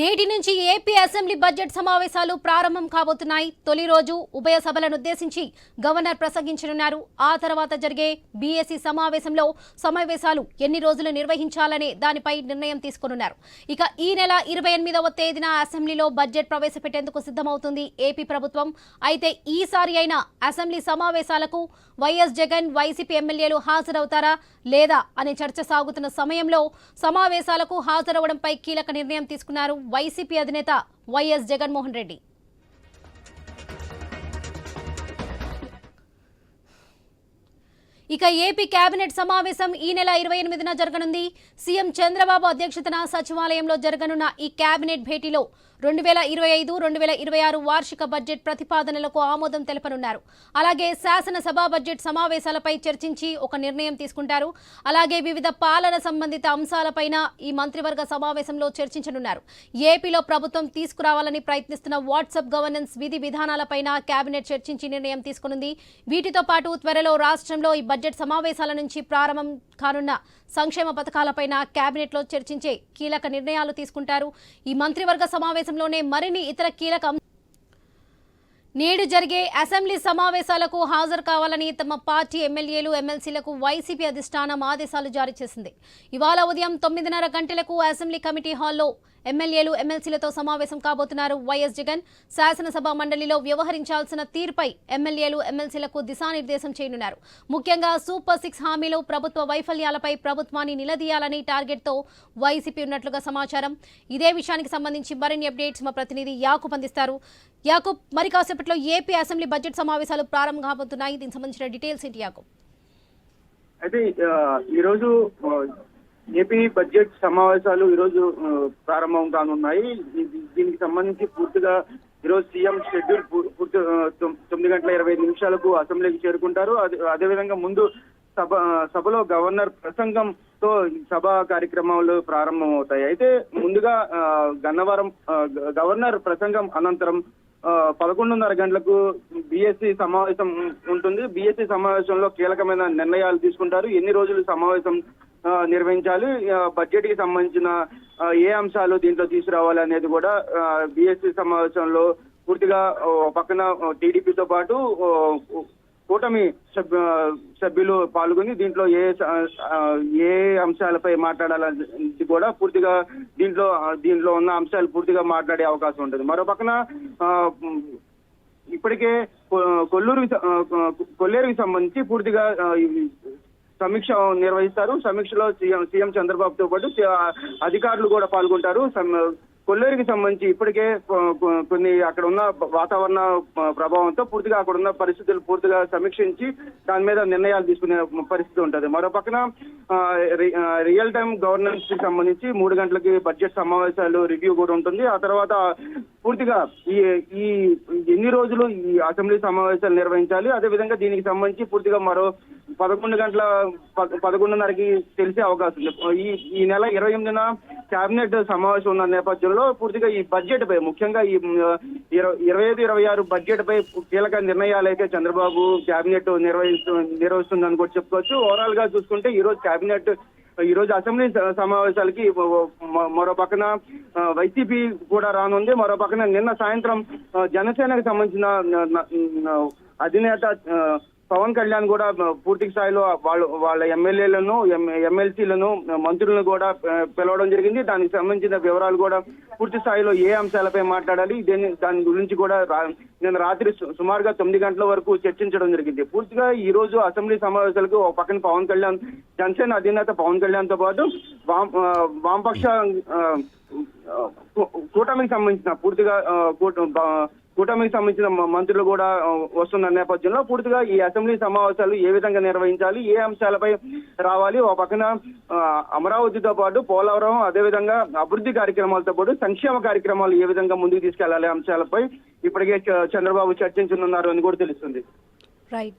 నేటి నుంచి AP assembly budget సమావేశాలు ప్రారంభం కాబోతున్నాయి. తొలి రోజు ఉభయ సభలను ఉద్దేశించి గవర్నర్ ప్రసంగించనున్నారు. ఆ తర్వాత జరిగే బీఎస్సీ సమావేశంలో సమావేశాలు ఎన్ని రోజులు నిర్వహించాలనే దానిపై నిర్ణయం తీసుకున్నారు ఇక ఈ నెల ఇరవై ఎనిమిదవ తేదీన అసెంబ్లీలో బడ్జెట్ ప్రవేశపెట్టేందుకు సిద్ధమవుతుంది ఏపీ ప్రభుత్వం. అయితే ఈసారి అయిన అసెంబ్లీ సమావేశాలకు వైఎస్ జగన్ వైసీపీ ఎమ్మెల్యేలు హాజరవుతారా లేదా అనే చర్చ సాగుతున్న సమయంలో సమావేశాలకు హాజరవడంపై కీలక నిర్ణయం తీసుకున్నారు వైసీపీ అధినేత వైఎస్ జగన్మోహన్ రెడ్డి. ఇక ఏపీ కేబినెట్ సమావేశం ఈ నెల ఇరవై ఎనిమిదిన జరగనుంది. సీఎం చంద్రబాబు అధ్యక్షతన సచివాలయంలో జరగనున్న ఈ కేబినెట్ భేటీలో రెండు వేల ఇరవై ఐదు రెండు వేల ఇరవై ఆరు వార్షిక బడ్జెట్ ప్రతిపాదనలకు ఆమోదం తెలపనున్నారు. అలాగే శాసనసభ బడ్జెట్ సమావేశాలపై చర్చించి ఒక నిర్ణయం తీసుకుంటారు. అలాగే వివిధ పాలన సంబంధిత అంశాలపైన ఈ మంత్రివర్గ సమావేశంలో చర్చించనున్నారు. ఏపీలో ప్రభుత్వం తీసుకురావాలని ప్రయత్నిస్తున్న వాట్సాప్ గవర్నెన్స్ విధి విధానాలపైన కేబినెట్ చర్చించి నిర్ణయం తీసుకునుంది. వీటితో పాటు త్వరలో రాష్ట్రంలో ఈ బడ్జెట్ సమావేశాల నుంచి ప్రారంభం కానున్న సంక్షేమ పథకాలపైన కేబినెట్లో చర్చించే కీలక నిర్ణయాలు తీసుకుంటారు. ఈ మంత్రివర్గ సమావేశంలోనే మరిన్ని ఇతర కీలక నేడు జరిగే అసెంబ్లీ సమావేశాలకు హాజరు కావాలని తమ పార్టీ ఎమ్మెల్యేలు ఎమ్మెల్సీలకు వైసీపీ అధిష్టానం ఆదేశాలు జారీ చేసింది. ఇవాళ ఉదయం తొమ్మిదిన్నర గంటలకు అసెంబ్లీ కమిటీ హాల్లో ఎమ్మెల్యేలు ఎమ్మెల్సీలతో సమావేశం కాబోతున్నారు వైఎస్ జగన్. శాసనసభ మండలిలో వ్యవహరించాల్సిన తీరుపై ఎమ్మెల్యేలు ఎమ్మెల్సీలకు దిశానిర్దేశం చేయనున్నారు. ముఖ్యంగా సూపర్ సిక్స్ హామీలు ప్రభుత్వ వైఫల్యాలపై ప్రభుత్వాన్ని నిలదీయాలని టార్గెట్తో వైసీపీ ఉన్నట్లుగా సమాచారం. ఇదే విషయానికి సంబంధించి మరిన్ని అప్డేట్స్ మా ప్రతినిధి యాకూబ్ అందిస్తారు. యాకూబ్ మరి కాసేపట్లో ఏపీ అసెంబ్లీ బడ్జెట్ సమావేశాలు ప్రారంభం కాబోతున్నాయి. దీనికి సంబంధించిన డీటెయిల్స్ ఏంటి యాకు అయితే ఈరోజు ఏపీ బడ్జెట్ సమావేశాలు ఈరోజు ప్రారంభం కానున్నాయి. దీనికి సంబంధించి పూర్తిగా ఈరోజు సీఎం షెడ్యూల్ పూర్తి తొమ్మిది గంటల ఇరవై నిమిషాలకు అసెంబ్లీకి చేరుకుంటారు. అదే అదేవిధంగా ముందు సభ సభలో గవర్నర్ ప్రసంగంతో ఈ సభ కార్యక్రమాలు ప్రారంభమవుతాయి. అయితే ముందుగా గన్నవరం గవర్నర్ ప్రసంగం అనంతరం పదకొండున్నర గంటలకు బీఎస్సీ సమావేశం ఉంటుంది. బీఎస్సీ సమావేశంలో కీలకమైన నిర్ణయాలు తీసుకుంటారు. ఎన్ని రోజులు సమావేశం నిర్వహించాలి? బడ్జెట్కి సంబంధించిన ఏ అంశాలు దీంట్లో తీసుకురావాలి అనేది కూడా బీఎస్సీ సమావేశంలో పూర్తిగా పక్కన టీడీపీతో పాటు కూటమి సభ్యులు పాల్గొని దీంట్లో ఏ ఏ అంశాలపై మాట్లాడాలని కూడా పూర్తిగా దీంట్లో దీంట్లో ఉన్న అంశాలు పూర్తిగా మాట్లాడే అవకాశం ఉంటుంది. మరో పక్కన ఇప్పటికే కొ- కొల్లూరుకి కొల్లేరుకి సంబంధించి పూర్తిగా సమీక్ష నిర్వహిస్తారు. సమీక్షలో సీఎం సీఎం చంద్రబాబుతో పాటు అధికారులు కూడా పాల్గొంటారు. సమ్- కొల్లేరుకి సంబంధించి ఇప్పటికే కొన్ని అక్కడ ఉన్న వాతావరణ ప్రభావంతో పూర్తిగా అక్కడ ఉన్న పరిస్థితులు పూర్తిగా సమీక్షించి దాని మీద నిర్ణయాలు తీసుకునే పరిస్థితి ఉంటుంది. మరో పక్కన రి- రియల్ టైం గవర్నెన్స్కి సంబంధించి మూడు గంటలకి బడ్జెట్ సమావేశాలు రివ్యూ కూడా ఉంటుంది. ఆ తర్వాత పూర్తిగా ఈ ఈ ఎన్ని రోజులు ఈ అసెంబ్లీ సమావేశాలు నిర్వహించాలి అదేవిధంగా దీనికి సంబంధించి పూర్తిగా మరో పదకొండు గంటల పద- పదకొండున్నరకి తెలిసే అవకాశం ఉంది. ఈ ఈ నెల ఇరవై ఎనిమిదిన కేబినెట్ సమావేశం ఉన్న నేపథ్యంలో పూర్తిగా ఈ బడ్జెట్ పై ముఖ్యంగా ఈ ఇరవై ఐదు ఇరవై ఆరు బడ్జెట్ పై కీలక నిర్ణయాలు అయితే చంద్రబాబు కేబినెట్ నిర్వహిస్తు నిర్వహిస్తుందని కూడా చెప్పుకోవచ్చు. ఓవరాల్గా చూసుకుంటే ఈ రోజు కేబినెట్ ఈ రోజు అసెంబ్లీ సమావేశాలకి మరో పక్కన వైసీపీ కూడా రానుంది. మరో పక్కన నిన్న సాయంత్రం జనసేనకు సంబంధించిన అధినేత పవన్ కళ్యాణ్ కూడా పూర్తి స్థాయిలో వాళ్ళు వాళ్ళ ఎమ్మెల్యేలను ఎమ్మెల్సీలను మంత్రులను కూడా పిలవడం జరిగింది. దానికి సంబంధించిన వివరాలు కూడా పూర్తి స్థాయిలో ఏ అంశాలపై మాట్లాడాలి దీని దాని గురించి కూడా నేను నిన్న రాత్రి సుమారుగా తొమ్మిది గంటల వరకు చర్చించడం జరిగింది. పూర్తిగా ఈ రోజు అసెంబ్లీ సమావేశాలకు ఒక పక్కన పవన్ కళ్యాణ్ జనసేన అధినేత పవన్ కళ్యాణ్తో పాటు వామపక్ష కూటమికి సంబంధించిన పూర్తిగా కూట- కూటమికి సంబంధించిన మంత్రులు కూడా వస్తున్న నేపథ్యంలో పూర్తిగా ఈ అసెంబ్లీ సమావేశాలు ఏ విధంగా నిర్వహించాలి ఏ అంశాలపై రావాలి ఒక పక్కన అమరావతితో పాటు పోలవరం అదేవిధంగా అభివృద్ధి కార్యక్రమాలతో పాటు సంక్షేమ కార్యక్రమాలు ఏ విధంగా ముందుకు తీసుకెళ్ళాలి అంశాలపై ఇప్పటికే చ- చంద్రబాబు చర్చించనున్నారు అని కూడా తెలుస్తుంది. రైట్